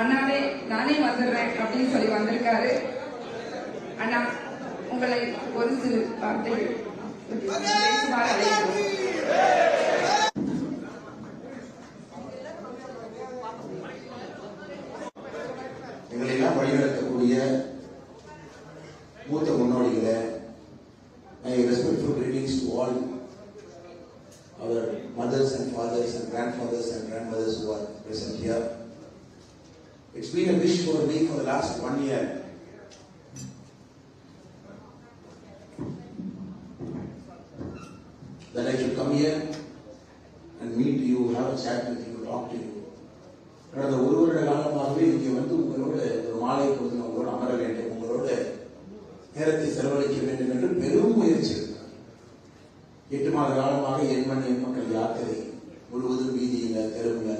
அண்ணாவே நானே வந்துடுறேன் அப்படின்னு சொல்லி வந்திருக்காரு அண்ணா உங்களை ஒரு சில வார்த்தைகள் எங்களெல்லாம் வழிநடத்தக்கூடிய மூத்த முன்னோடிகளை I respectful greetings to all our mothers and fathers and grand fathers and grand mothers who are present here It's been a wish for me for the last one year. That I should come here and meet you, have a chat with you, talk to you. கடந்த ஒரு வருட காலமாகவே இங்கே வந்து உங்களோட ஒரு மாலை பொழுது உங்களோட அமர வேண்டும் உங்களோட நேரத்தை செலவழிக்க வேண்டும் என்று பெரும் முயற்சி எட்டு மாத காலமாக என் மண் என் மக்கள் யாத்திரை முழுவதும் வீதியில தெருவில்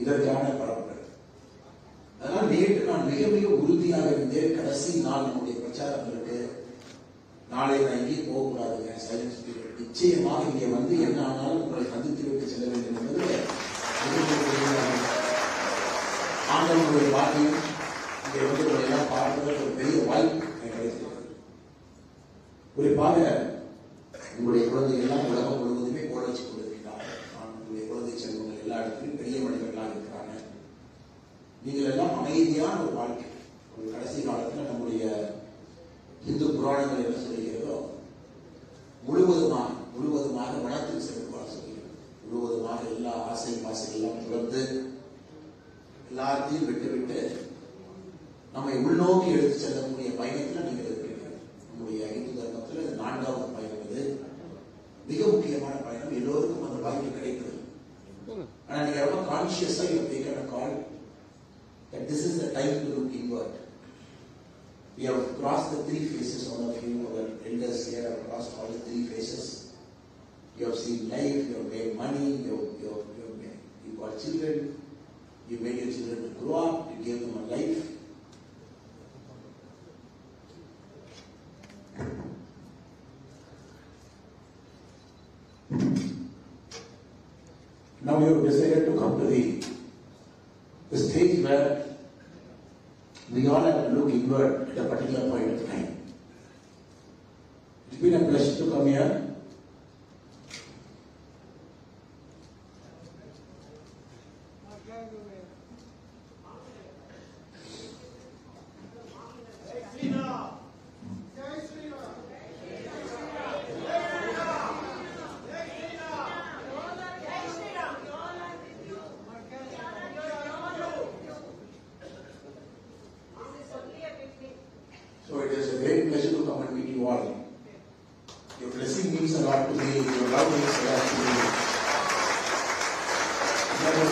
இதற்கான பரப்புகள் அதனால் நேற்று நான் மிக மிக உறுதியாக இருந்தேன். கடைசி நாள் நம்முடைய பிரச்சாரங்களுக்கு நாளை நான் எங்கேயும் போகக்கூடாதுங்க. சைலன்ஸ் பீரியட் நிச்சயமாக இங்கே வந்து என்ன ஆனாலும் உங்களை சந்தித்து விட்டு செல்ல வேண்டும் என்பது ஆண்டவனுடைய பாக்கியம் இங்கே வந்து உங்களை எல்லாம் பார்ப்பதற்கு ஒரு பெரிய வாய்ப்பு எனக்கு கிடைத்திருக்கிறது. குறிப்பாக உங்களுடைய குழந்தைகள் எல்லாம் உலகம் முழுவதுமே கோல வச்சு கொண்டிருக்கிறார்கள் நான் உங்களுடைய குழந்தை செல்வங்கள் எல்லா இடத்துலையும் பெரிய மனிதர்களாக இருக்கிறாங்க நீங்கள் எல்லாம் அமைதியான ஒரு வாழ்க்கை. ஒரு கடைசி காலத்தில் நம்முடைய இந்து புராணங்கள் என்ன சொல்கிறதோ முழுவதுமாக முழுவதுமாக வளர்த்து செல்வார் சொல்கிறது முழுவதுமாக எல்லா ஆசை பாசைகள்லாம் துறந்து எல்லாத்தையும் விட்டு விட்டு நம்மை உள்நோக்கி எடுத்து செல்லக்கூடிய பயணத்தில் நீங்கள் இருக்கிறீர்கள். நம்முடைய இந்து தர்மத்தில் இது நான்காவது பயணம் இது. மிக முக்கியமான பயணம். எல்லோருக்கும் அந்த வாய்ப்பு கிடைக்கிறது ஆனால் நீங்கள் ரொம்ப கான்சியஸாக you call that this is the time to look inward We have crossed the three phases, all of you, our elders here have crossed all the three phases. You have seen life, you have made money, you have, you have, you have made, you got children, you made your children to grow up, you gave them a life. Now you have decided to come to the, the stage where we all have to look inward at a particular point of time. It's been a pleasure to come here. So it is a great pleasure to come and meet you all. Your blessing means a lot to me, your love means a lot to me. இந்த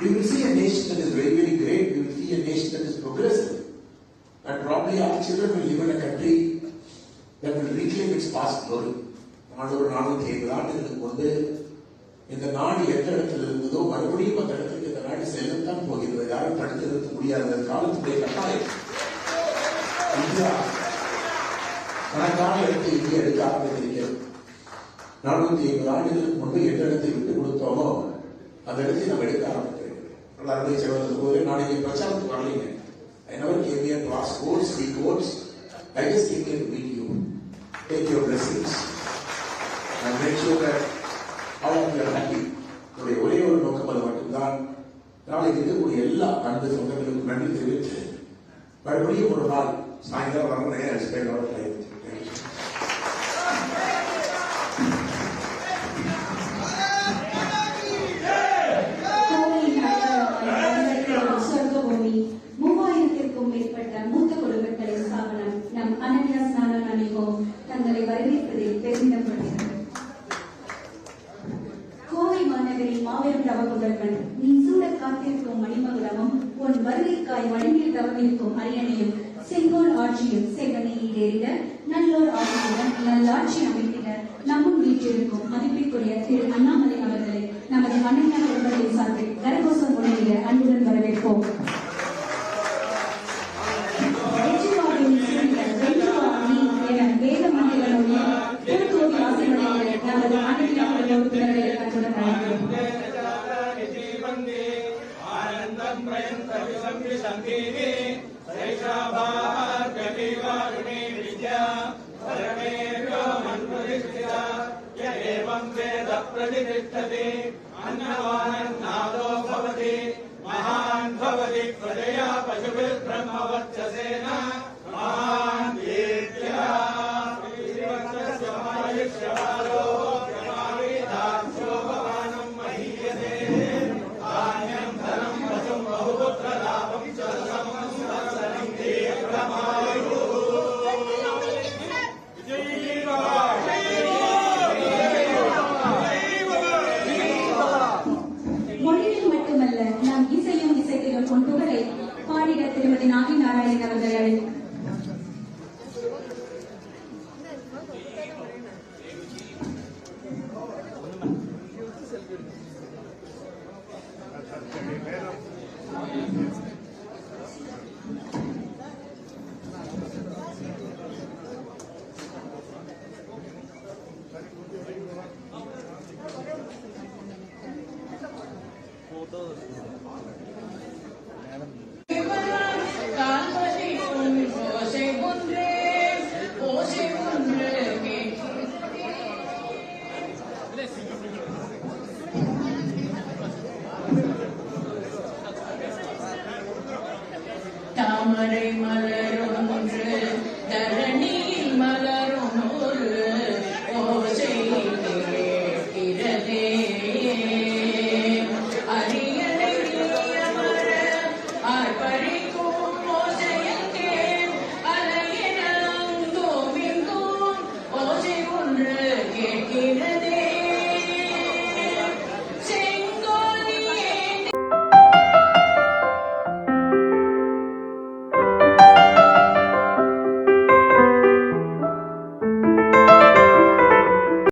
You will see a nation that is very, very great, You will see a nation that is progressive, and probably our children will live in a country that will reclaim its past glory. நானூறு நானூத்தி ஐம்பது ஆண்டுகளுக்கு முன்பு இந்த நாடு எந்த இடத்துல இருந்ததோ மறுபடியும் அந்த இடத்துக்கு இந்த நாடு செல்லத்தான் போகிறது யாரும் தடுத்து நிறுத்த முடியாத காலத்துடைய கட்டாயம் இந்தியா தனக்கான இடத்தை இந்தியா எடுக்க ஆரம்பித்திருக்கிறது நாற்பத்தி ஏழு ஆண்டுகளுக்கு முன்பு எந்த இடத்தை விட்டு கொடுத்தோமோ அந்த இடத்தை நம்ம எடுக்க ஆரம்பித்திருக்கிறோம் அறுபது செலவு போது நான் இங்கே பிரச்சாரத்துக்கு வரலைங்க. I never came here to ask votes, seek votes. I just came here to meet you. Take your blessings. And make sure that all of you என்னுடைய ஒரே ஒரு நோக்கம் அது மட்டும்தான். நாளைக்கு இருக்கக்கூடிய எல்லா அன்பு சொந்தங்களுக்கும் நன்றி தெரிவித்து மறுபடியும் ஒரு நாள் சாயங்காலம் வரணும். ஸ்பெண்ட் அவர் தேர்ந்த நல்லோர் ஆட்சியுடன் நல்லாட்சி அமைப்பிட நம்மும் வீற்றிருக்கும் மதிப்பிற்குரிய திரு அண்ணாமலை அவர்களை நமது மண்ணின குடும்பத்தின் சார்பில் கரகோசம் முறையிட அன்புடன் வரவேற்போம். வெற்றிவாகையின் प्रतिष्ठते अन्नवानन्नादो भवति महान् भवति प्रजया पशुभिर्ब्रह्मवर्चसेन Money, money.